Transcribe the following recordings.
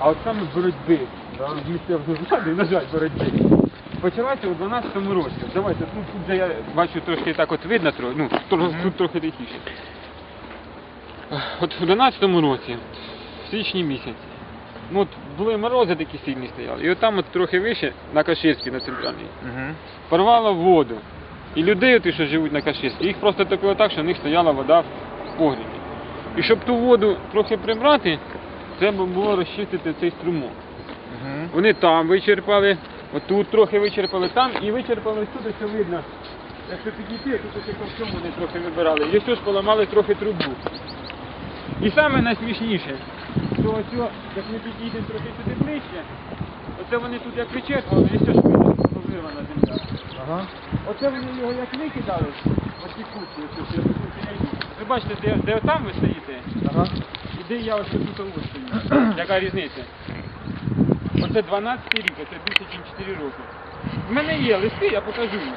а от саме боротьби з місцевою владою, на жаль, боротьби. Почалася у 12-му році. Давайте, ну тут я бачу трошки так от видно, ну тут трохи тихіше. От у 12-му році, в січні місяці, ну от були морози такі сильні стояли. І от там от трохи вище, на Каширській, на центральній, Угу. порвало воду. І людей, ті, що живуть на Каширській, їх просто топило так, що в них стояла вода в погрібі. І щоб ту воду трохи прибрати, треба було розчистити цей струмок. Угу. Вони там вичерпали, отут трохи вичерпали, там і вичерпали ось тут, що видно. Якщо підійти, тут ось по всьому вони трохи вибирали. І ось поламали трохи трубу. І саме найсмішніше, що ось, як ми підійдемо трохи сюди ближче, оце вони тут як вичерпали, і ось ж видно, вирвана земля. Ага. Оце вони його як викидали, оці ось, ось, ось. Ви бачите, де, де там ви стоїте, Ага. І де я ось тут ось. Яка різниця? Оце 12 рік, оце більше, ніж 4 роки. В мене є листи, я покажу їм.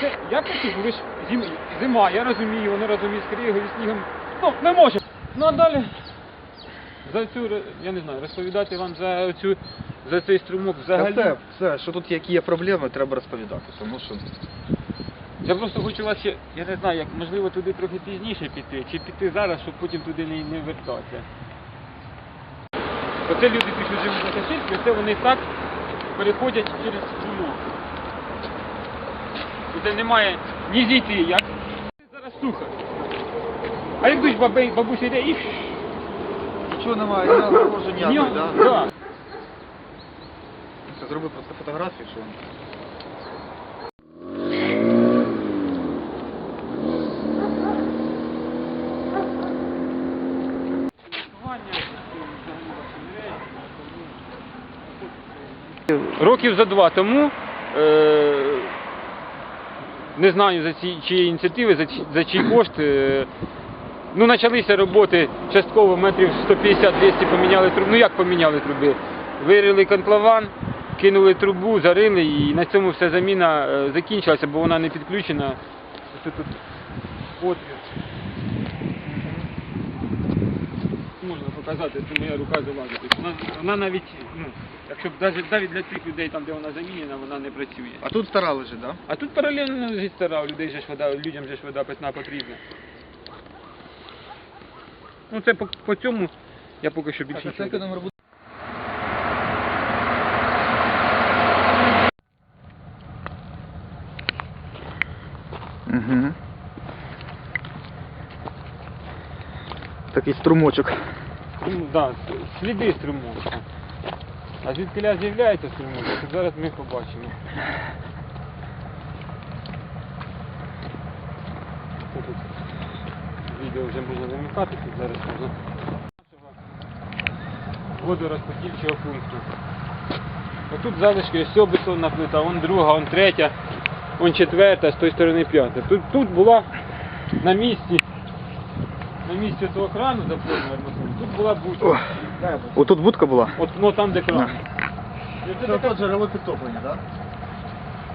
Це, я хотів, ви ж зим, зима, я розумію, вони разом із кригою, і снігом. Ну, не може. Ну а далі за цю, я не знаю, розповідати вам за цю, за цей струмок взагалі. Все, все, що тут які є проблеми, треба розповідати. Тому що Я просто хочу вас ще, я не знаю, як можливо туди трохи пізніше піти, чи піти зараз, щоб потім туди не, не вертатися. Оце люди, що живуть на Каширській, це вони так переходять через струмок. Тут немає ні зійти, як. Зараз сухо. А як дощ бабей, бабуся йде і... нічого немає, загрожень Ні, ніякої, да. Зроби просто фотографію, що воно. Років за два тому, е, не знаю за ці чиї ініціативи, за, за чий кошт, е, ну почалися роботи частково метрів 150-200 поміняли трубу. Ну як поміняли труби? Вирили контлован, кинули трубу, зарили і на цьому вся заміна е, закінчилася, бо вона не підключена. Ось тут отвір. Можна показати, що моя рука залазить. Вона, вона навіть, ну, якщо б навіть, навіть для тих людей, там, де вона замінена, вона не працює. А тут стара лежить, так? Да? А тут паралельно зі стара, у людей же ж вода, людям же ж вода питна потрібна. Ну це по, по цьому я поки що більше Так, а це номер буде. Угу. Такий струмочок. Ну, да, сліди струмочка. А звідки з'являється струмочок, зараз ми побачимо. Тут відео вже можна вимикати, тут зараз можна. Водорозподільчого пункту. Отут залишки ось бетонна плита, вон друга, вон третя, вон четверта, з тої сторони п'ята. Тут, тут була на місці, на місці того крану арматури, тут була буча. Отут будка була? От ну там де кран. І оце така- джерело підтоплення, так?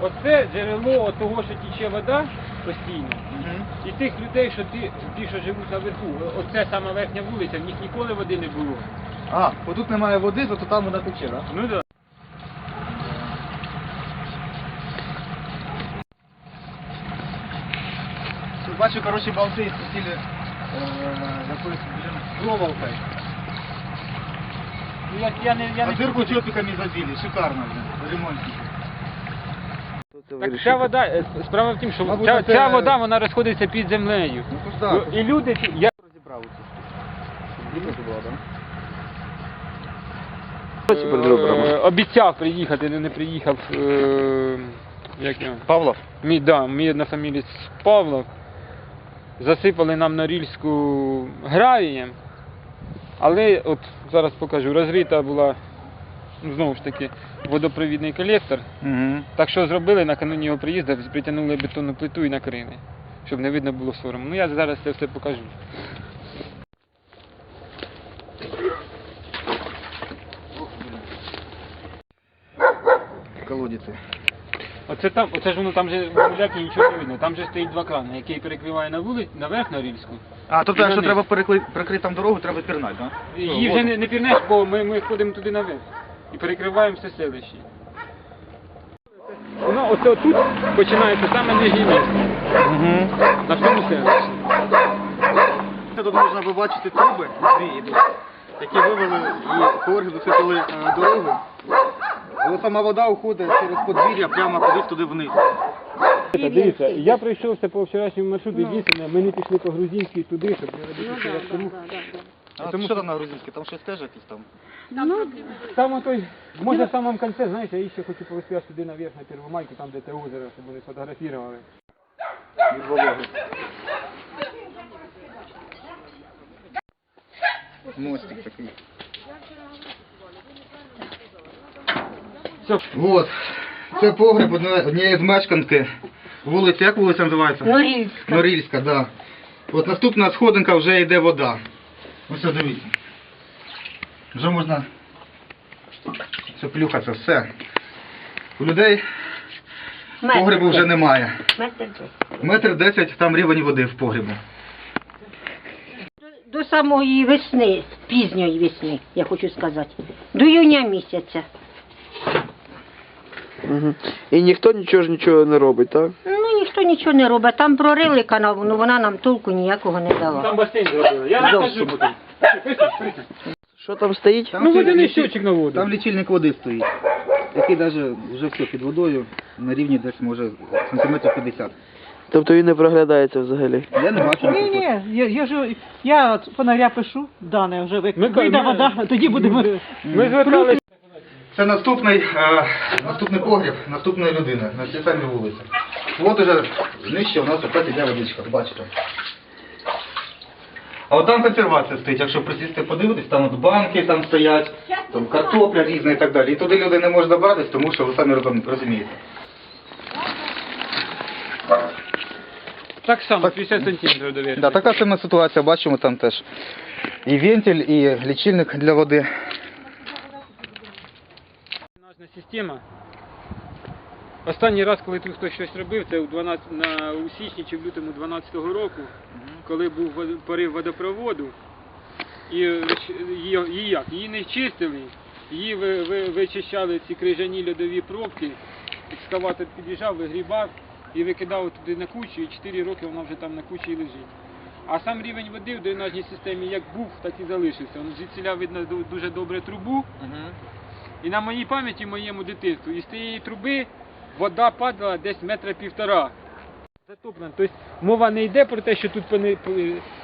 Оце джерело от того, що тіче вода постійно. І тих людей, що ті, ті, що живуть наверху, оце сама верхня вулиця, в них ніколи води не було. А, бо тут немає води, то там вода тече, так? Ну да. Тут бачу, коротше, болти сиділи Ну, я, я не, я А не дырку чопиками забили, шикарно, блин, ремонтики. Так ця вода, е, справа в тім, що Мабуть, ця, це- ця вода вона розходиться під землею. Ну, то ж. І люди, я Розібрав була, так? е, обіцяв приїхати, але не приїхав. Е, як його? Павлов? Мій, да, мій однофамілець Павлов. Засипали нам Норільську гравієм. Але от зараз покажу, розрита була ну, знову ж таки водопровідний колектор. Угу. Так що зробили накануні його приїзду, притягнули бетонну плиту і накрили, щоб не видно було сорому. Ну я зараз це все покажу. Колодиці. Оце там, оце ж воно там же в муляки нічого не видно. Там же стоїть два крани, який перекриває на вулицю, наверх на Рільську. А, тобто, якщо треба перекли- прикрити там дорогу, треба пірнати, так? Її вже не, не пірнеш, бо ми, ми ходимо туди наверх і перекриваємо все селище. Воно оце тут починається саме нижнє місце Угу. на всьому селищі. Тут можна побачити труби, дві які вивели і поверхи засипали е, дорогу. Але сама вода уходить через подвір'я прямо кудись туди вниз. Дивіться, я пройшовся по вчорашньому маршруту, дійсно, ми не пішли по Грузинській туди, щоб не робити ще раз рух. А тому що там на грузинській? Там щось теж якісь там. Там отой, може в самому кінці, знаєш, я ще хочу повести аж туди наверх на Первомайку, там де те озеро, щоб вони сфотографували. від вологи. Мостик такий. От. Це погреб однієї з мешканки. Вулиця, як вулиця називається? Норильська. Норильська, так. Да. От наступна сходинка вже йде вода. Ось дивіться. Вже можна все плюхатися, все. У людей погребу вже немає. Метр десять там рівень води в погребу. До, до самої весни, пізньої весни, я хочу сказати. До июня місяця. Угу. І ніхто нічого ж нічого не робить, так? Ну, ніхто нічого не робить. Там прорили канал, ну вона нам толку ніякого не дала. там басейн зробили. Я розкажу потім. Що там стоїть? Там Ну, водяний лічильник- на воду. Там лічильник води стоїть, який навіть вже все під водою на рівні десь може сантиметрів 50. Тобто він не проглядається взагалі. Я не бачу. Ні, наприклад. ні, я, я ж я от фонаря пишу, дане вже як Ми- вийде ми- вода, тоді будемо. Ми зверталися. Це наступний, е, наступний погріб наступної людини на цій самій вулиці. От уже нижче у нас опять іде водичка, бачите. А от там консервація стоїть, якщо присісти подивитись, там от банки там стоять, там картопля різна і так далі. І туди люди не можуть добратися, тому що ви самі розумієте. Так само, 50 сантиметрів довіряю. Да, така сама ситуація, бачимо там теж. І вентиль, і лічильник для води. Система. Останній раз, коли тут хтось щось робив, це у, 12, на, у січні чи в лютому 12-го року, коли був порив водопроводу, і її, її як? Її не чистили, її ви, ви, вичищали ці крижані льодові пробки, екскаватор під'їжджав, вигрібав і викидав туди на кучу, і 4 роки вона вже там на кучі і лежить. А сам рівень води в дренажній системі як був, так і залишився. Он звідсіля видно дуже добре трубу, і на моїй пам'яті, моєму дитинству, із тієї труби вода падала десь метра півтора. Затоплена. Тобто мова не йде про те, що тут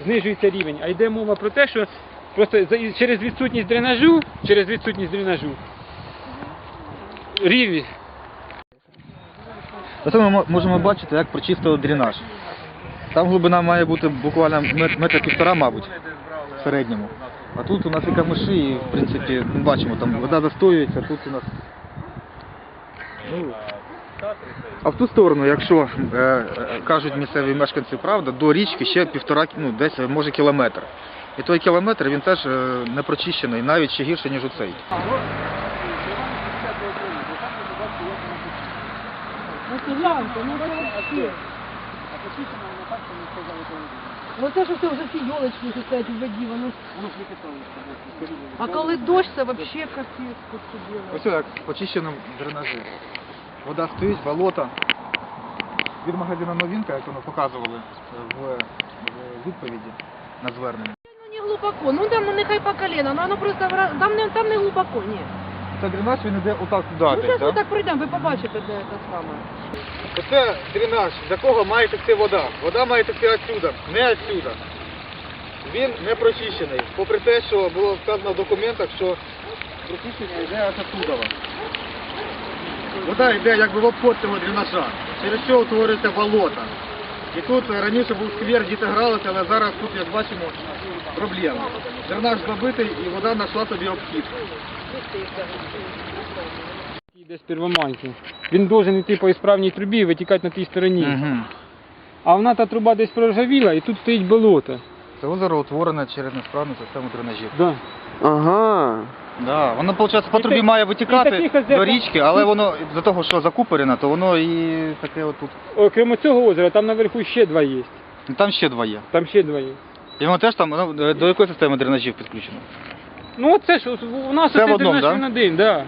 знижується рівень, а йде мова про те, що просто через відсутність дренажу, через відсутність дренажу, рівень. Оце ми можемо бачити, як прочистили дренаж. Там глибина має бути буквально мет- метра півтора, мабуть, в середньому. А тут у нас і камиші, і в принципі, ми бачимо, там вода застоюється, тут у нас. Ну, а в ту сторону, якщо е, е, кажуть місцеві мешканці правда, до річки ще півтора, ну десь може кілометр. І той кілометр він теж е, не прочищений, навіть ще гірше, ніж оцей. Ну це ж все вже ці йолочки стоять у воді, воно. А коли дощ, це взагалі капець тут діло. Ось як в дренажі. Вода стоїть, болото. Від магазину новинка, як воно показували е, в, в відповіді на звернення. Ну не глибоко, ну там ну, нехай по колено, ну воно просто в там не, там не глибоко, ні. Це дренаж він іде отак Ну туди. зараз десь, ми так прийдемо, ви побачите, де це саме. Оце дренаж, з якого має текти вода. Вода має текти отсюда, не отсюда. Він не прочищений. Попри те, що було вказано в документах, що прочищення йде отсюда. Вода йде якби в обход цього дренажа. Через що утворюється болото. І тут раніше був сквер, діти гралися, але зараз тут, як бачимо, проблема. Дренаж забитий і вода знайшла собі обхід. Йде з Первомайки. Він должен йти по ісправній трубі і витікати на тій стороні. А вона та труба десь проржавіла і тут стоїть болото. Це озеро утворене через несправну систему дренажів. Да. Ага. Да, воно, виходить, по І трубі так- має і витікати таких озер- до річки, але воно за того, що закупорене, то воно і таке отут. Окрім цього озера, там наверху ще два є. Ну, Там ще два є. Там ще два є. І воно теж там, ну, до якої системи дренажів підключено? Ну оце ж у нас Це в одному, дренаж да? він один, да.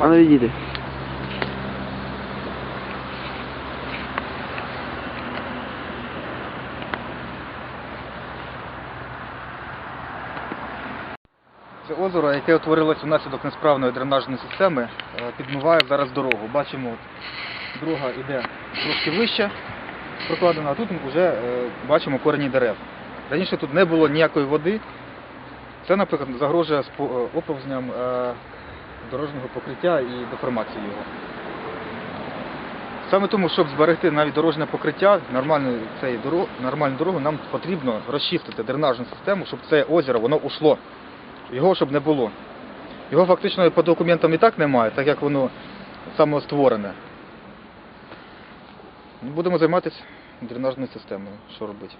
А ну відійди. Це озеро, яке утворилось внаслідок несправної дренажної системи, е, підмиває зараз дорогу. Бачимо, от, дорога йде трошки вище прокладена, а тут вже е, бачимо корені дерев. Раніше тут не було ніякої води. Це, наприклад, загрожує е, оповзням дорожнього покриття і деформації його. Саме тому, щоб зберегти навіть дорожнє покриття, нормальну, цей дорогу, нормальну дорогу, нам потрібно розчистити дренажну систему, щоб це озеро воно ушло. Його щоб не було. Його фактично по документам і так немає, так як воно самостворене. Будемо займатися дренажною системою, що робити.